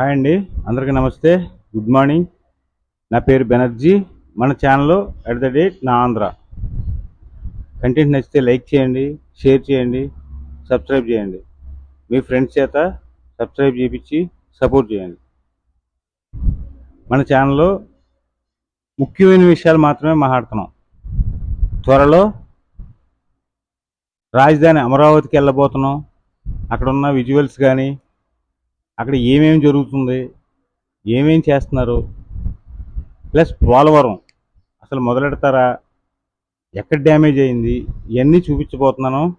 Hi అండి. అందరికీ నమస్తే. Good morning. నా పేరు బెనర్జీ. మన ఛానల్లో అట్ ద డేట్ నా ఆంధ్ర. కంటెంట్ నచ్చితే లైక్ చేయండి షేర్ చేయండి సబ్స్క్రైబ్ చేయండి. మీ ఫ్రెండ్స్ చేత సబ్స్క్రైబ్ చేయించి సపోర్ట్ చేయండి. మన ఛానల్లో ముఖ్యమైన విషయాలు మాత్రమే మాట్లాడుతున్నాం. త్వరలో రాజధాని అమరావతికి వెళ్ళబోతున్నాం. అక్కడ ఉన్న విజువల్స్ కానీ అక్కడ ఏమేమి జరుగుతుంది? ఏమేం చేస్తున్నారు? ప్లస్ పోలవరం అసలు మొదలెడతారా? ఎక్కడ డ్యామేజ్ అయింది? ఇవన్నీ చూపించబోతున్నాను.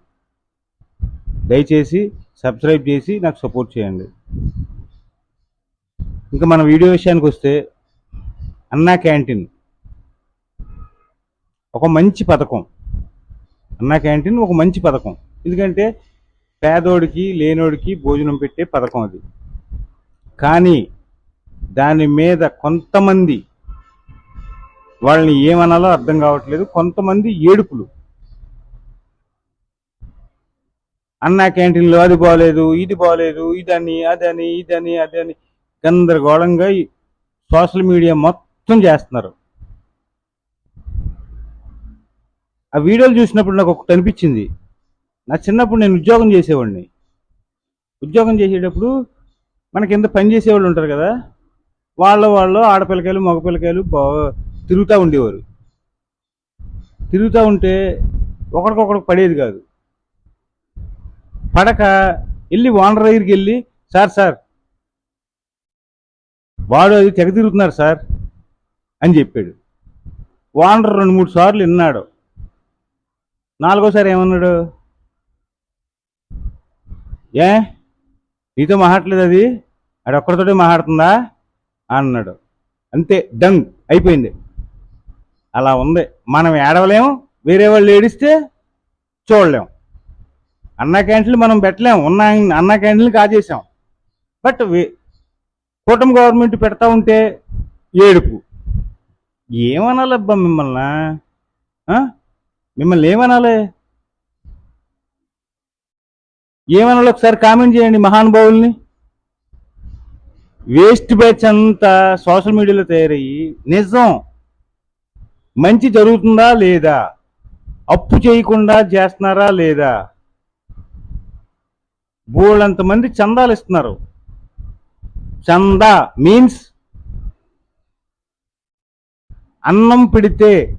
దయచేసి సబ్స్క్రైబ్ చేసి నాకు సపోర్ట్ చేయండి. ఇంకా మన వీడియో విషయానికి వస్తే అన్నా క్యాంటీన్. ఒక మంచి పథకం. అన్నా క్యాంటీన్ ఒక మంచి పథకం. ఎందుకంటే పేదోడికి లేనోడికి భోజనం పెట్టే పథకం అది. కానీ దాని మీద కొంతమంది వాళ్ళని ఏమనాలో అర్థం కావట్లేదు. కొంతమంది ఏడుపులు. అన్నా క్యాంటీన్లో అది బాగలేదు ఇది బాగలేదు ఇదని అదని ఇదని అదని గందరగోళంగా ఈ సోషల్ మీడియా మొత్తం చేస్తున్నారు. ఆ వీడియోలు చూసినప్పుడు నాకు ఒకటి అనిపించింది. నా చిన్నప్పుడు నేను ఉద్యోగం చేసేవాడిని. ఉద్యోగం చేసేటప్పుడు మన కింద పని చేసేవాళ్ళు ఉంటారు కదా? వాళ్ళ వాళ్ళు ఆడపిల్లకాయలు మగపిల్లకాయలు బా తిరుగుతూ ఉండేవారు. తిరుగుతూ ఉంటే ఒకరికొకరికి పడేది కాదు. పడక వెళ్ళి ఓనర్ దగ్గరికి వెళ్ళి సార్ సార్ వాడు అది తెగ తిరుగుతున్నారు సార్ అని చెప్పాడు. ఓనర్ రెండు మూడు సార్లు విన్నాడు. నాలుగోసారి ఏమన్నాడు? ఏ నీతో మాట్లాడలేదు అది? అది ఒక్కడితోటే మాట్లాడుతుందా? అన్నాడు. అంతే డంగ్ అయిపోయింది. అలా ఉంది. మనం ఏడవలేము వేరే వాళ్ళు ఏడిస్తే చూడలేం. అన్న క్యాంటీన్లు మనం పెట్టలేము ఉన్న అన్న క్యాంటీన్లు కాజేసాం బట్ కూటమి గవర్నమెంట్ పెడతా ఉంటే ఏడుపు. ఏమనాలబ్బా మిమ్మల్ని? మిమ్మల్ని ఏమనాలి? ఏమనాలి ఒకసారి కామెంట్ చేయండి మహానుభావుల్ని. వేస్ట్ బ్యాచ్ అంతా సోషల్ మీడియాలో తయారయ్యి నిజం మంచి జరుగుతుందా లేదా? అప్పు చేయకుండా చేస్తున్నారా లేదా? బోళ్ళంత మంది చందాలు ఇస్తున్నారు. చందా మీన్స్ అన్నం పెడితే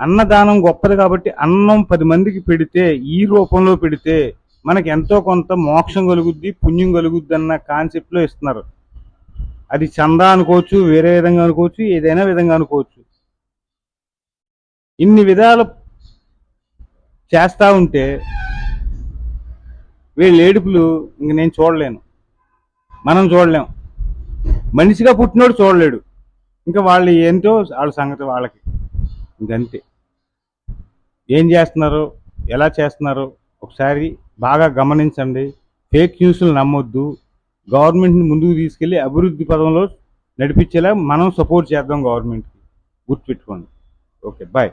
అన్నదానం గొప్పది కాబట్టి అన్నం పది మందికి పెడితే ఈ రూపంలో పెడితే మనకి ఎంతో కొంత మోక్షం కలుగుద్ది పుణ్యం కలుగుద్ది అన్న కాన్సెప్ట్లో ఇస్తున్నారు. అది చందా అనుకోవచ్చు వేరే విధంగా అనుకోవచ్చు ఏదైనా విధంగా అనుకోవచ్చు. ఇన్ని విధాలు చేస్తూ ఉంటే వీళ్ళ ఏడుపులు ఇంక నేను చూడలేను. మనం చూడలేం. మనిషిగా పుట్టినోడు చూడలేడు. ఇంకా వాళ్ళు ఏంటో వాళ్ళ సంగతి వాళ్ళకి. ఇంకంతే. ఏం చేస్తున్నారు? ఎలా చేస్తున్నారు? ఒకసారి బాగా గమనించండి. ఫేక్ న్యూస్లు నమ్మొద్దు. గవర్నమెంట్ని ముందుకు తీసుకెళ్ళి అభివృద్ధి పదంలో నడిపించేలా మనం సపోర్ట్ చేద్దాం గవర్నమెంట్కి. గుర్తుపెట్టుకోండి. Okay bye.